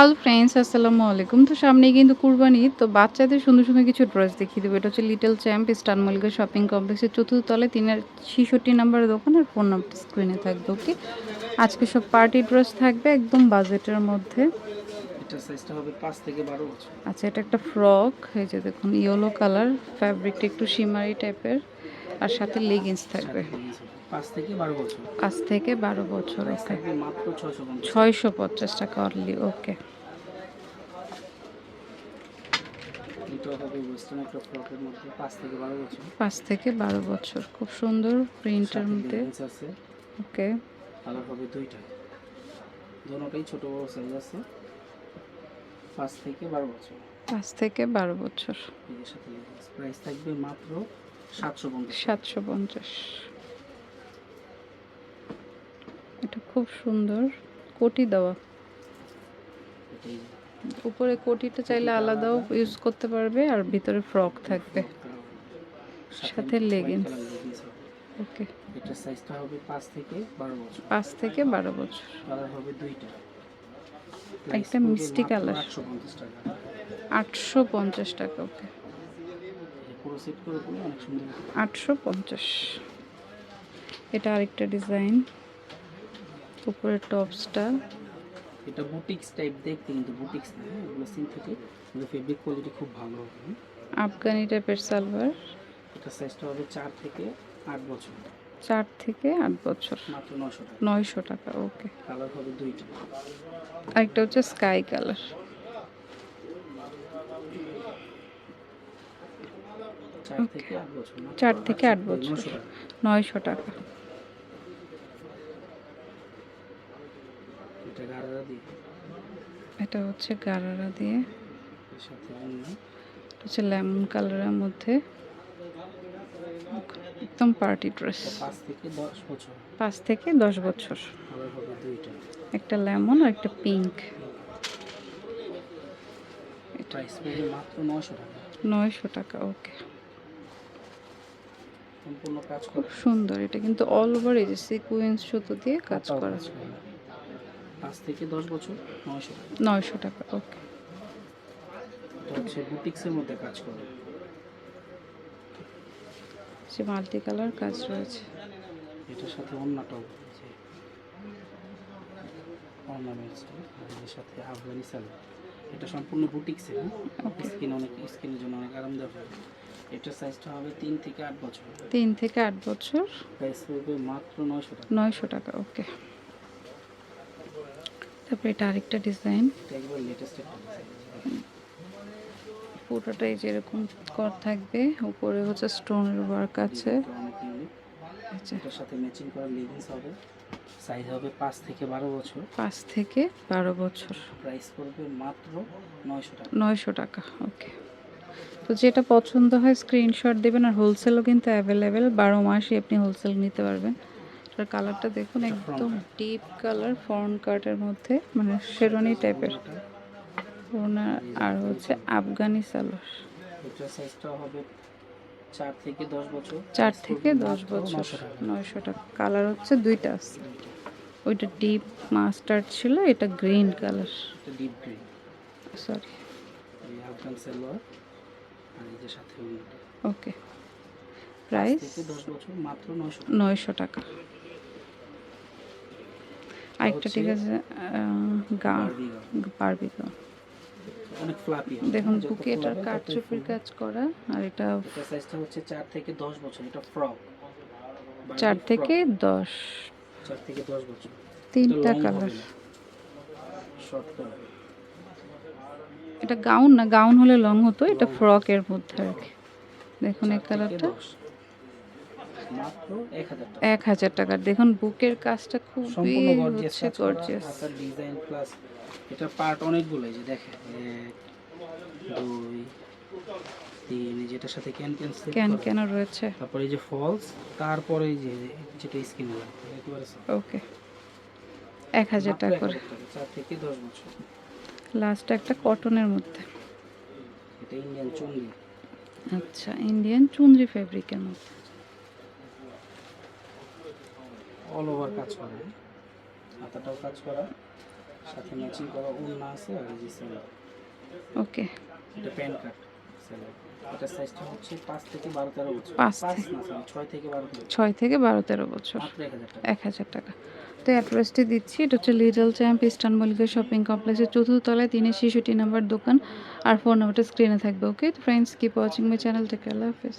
Hello friends আসসালামু আলাইকুম। তো সামনেই কিন্তু কুরবানি তো বাচ্চাদের সুন্দর সুন্দর কিছু ড্রেস দেখিয়ে দেবো। এটা হচ্ছে little champ star Mallika shopping কমপ্লেক্সের চতুর্থ তলায়। তিনের ছিষট্টি নাম্বারের দোকান আর ফোন নাম্বার স্ক্রিনে থাকবে ওকে আজকে সব পার্টি ড্রেস থাকবে একদম বাজেটের মধ্যে। আচ্ছা এটা একটা ফ্রক এই যে দেখুন ইয়েলো কালার ফ্যাব্রিকটা একটু শিমারি টাইপের আর সাথে লেগিংস থাকবে। পাঁচ থেকে বারো বছর। আজ থেকে বারো বছর ওকে মাত্র ছয়শো পঞ্চাশ। টাকা অনলি ওকে পাঁচ থেকে বারো বছর। পাঁচ থেকে বারো বছর খুব সুন্দর প্রিন্টের মধ্যে ওকে কালার হবে দুইটা। দোনোটাই ছোট বড় সাইজ আছে। পাঁচ থেকে বারো বছর। পাঁচ থেকে বারো বছর। প্রাইস থাকবে মাত্র সাতশো পঞ্চাশ সাতশো পঞ্চাশ এটা খুব সুন্দর কোটি দেওয়া। উপরে কোটিটা চাইলে আলাদাও ইউজ করতে পারবে আর ভিতরে ফ্রক থাকবে। সাথে leggings। ওকে এটা সাইজটা হবে পাঁচ থেকে বারো বছর। পাঁচ থেকে বারো বছর। কালার হবে দুইটা। একটা মিষ্টি কালার। আটশো পঞ্চাশ টাকা। ওকে পুরো সেট করে দিলে অনেক সুন্দর। আটশো পঞ্চাশ। এটা আরেকটা ডিজাইন উপরের টপসটা। এটা বুটিক্স টাইপ দেখতে কিন্তু বুটিক্স না হ্যাঁ? এগুলো সিনথেটিক কিন্তু ফেব্রিক কোয়ালিটি খুব ভালো হবে আফগানি টাইপের সালোয়ার। এটা সাইজটা হবে চার থেকে আট বছর। চার থেকে আট বছর। মাত্র নশো টাকা। নয়শো টাকা ওকে। কালার হবে দুইটা। আরেকটা হচ্ছে স্কাই কালার চার থেকে আট বছর চার থেকে আট বছর। নয়শো টাকা। এটা হচ্ছে গারারা দিয়ে। হচ্ছে লেমন কালারের মধ্যে। একদম পার্টি ড্রেস। পাঁচ থেকে দশ বছর? একটা লেমন আর একটা পিঙ্ক। নয়শো টাকা। ওকে। খুব সুন্দর। এটা কিন্তু অল ওভার এই যে সিকুয়েন্স সুতো দিয়ে কাজ করে। পাঁচ থেকে দশ বছর? নয়শো টাকা। নয়শো টাকা ওকে। হচ্ছে বুটিক্সের মধ্যে কাজ করে। যে মাল্টি কালার কাজ রয়েছে। এটার সাথে অন্যটাও অর্নামেন্টস এর সাথে আফগানি সালোয়ার এটা সম্পূর্ণ বুটিক্সে Okay. স্কিন অনেক স্কিনের জন্য অনেক আরামদায়ক হবে। এটার সাইজটা হবে তিন থেকে আট বছর। তিন থেকে আট বছর। প্রাইস পড়বে মাত্র নয়শো টাকা। নয়শো টাকা ওকে। তারপরে এটা আরেকটা ডিজাইন। পুরোটাই যেরকম কর থাকবে উপরে হচ্ছে স্টোনের ওয়ার্ক আছে। আচ্ছা। এটার সাথে ম্যাচিং করা লেগিংস হবে। সাইজ হবে পাঁচ থেকে বারো বছর। পাঁচ থেকে বারো বছর। প্রাইস পড়বে মাত্র নয়শো টাকা। নয়শো টাকা ওকে তো যেটা পছন্দ হয় স্ক্রিনশট দেবেন আর হোলসেলও কিন্তু অ্যাভেলেবেল বারো মাসই আপনি হোলসেল নিতে পারবেন। আর কালারটা দেখুন একদম ডিপ কালার ফর্ন কাটের মধ্যে মানে শেরনি টাইপের ওনার আর হচ্ছে আফগানি সালোয়ার। এটার সাইজটা হবে চার থেকে দশ বছর। চার থেকে দশ বছর 900 টাকা। নয়শো টাকা। কালার হচ্ছে দুইটা আছে। ওইটা ডিপ মাস্টার্ড ছিল এটা গ্রিন কালার এটা ডিপ গ্রিন সরি এই আফগান সালোয়ার আর এই যে সাথে ওকে প্রাইস থেকে দশ বছর মাত্র নয়শো নয়শো টাকা। আরেকটা ঠিক আছে গা পারবি তো দেখুন বুকে এটার কারচুপির কাজ করা আর এটা সাইজটা হচ্ছে চার থেকে দশ বছর এটা ফ্রক চার থেকে দশ। চার থেকে দশ বছর। তিনটা কালার শর্ট করে এটা গাউন না গাউন হলে লং হতো এটা ফ্রকের মধ্যে আর কি। দেখুন এই কালারটা এক হাজার টাকা। এক হাজার টাকা। দেখুন বুকের কাজটা খুবই সম্পূর্ণ গর্জিয়াস ডিজাইন প্লাস এটা পার্ট অনেকগুলো এই যে দেখেন এক দুই তিন যেটার সাথে ক্যান ক্যান ক্যান করা। রয়েছে। তারপরে এই যে ফলস তারপরে এই যে যেটা স্কিন একেবারে ওকে। এক হাজার টাকা করে। চার থেকে দশ বছর। লাস্ট একটা কটনের মধ্যে। এটা ইন্ডিয়ান চুনরি। আচ্ছা ইন্ডিয়ান চুনরি ফেব্রিকের মধ্যে। অল ওভার কাজ করা? হাতাটাও কাজ করা সাথে ম্যাচিং করা ওড়না আছে আর এই যে ওকে এটা সাইজটা হচ্ছে থেকে বারো তেরো বছর। না থেকে থেকে টাকা। তো অ্যাড্রেসটি দিচ্ছি। এটা হচ্ছে little champ Eastern Mallika shopping কমপ্লেক্সের চতুর্থ তলায় তিনের শিশুটি নাম্বার দোকান। আর ফোন নাম্বারটা স্ক্রিনে থাকবে okay friends keep watching my channel take Allah হাফেজ।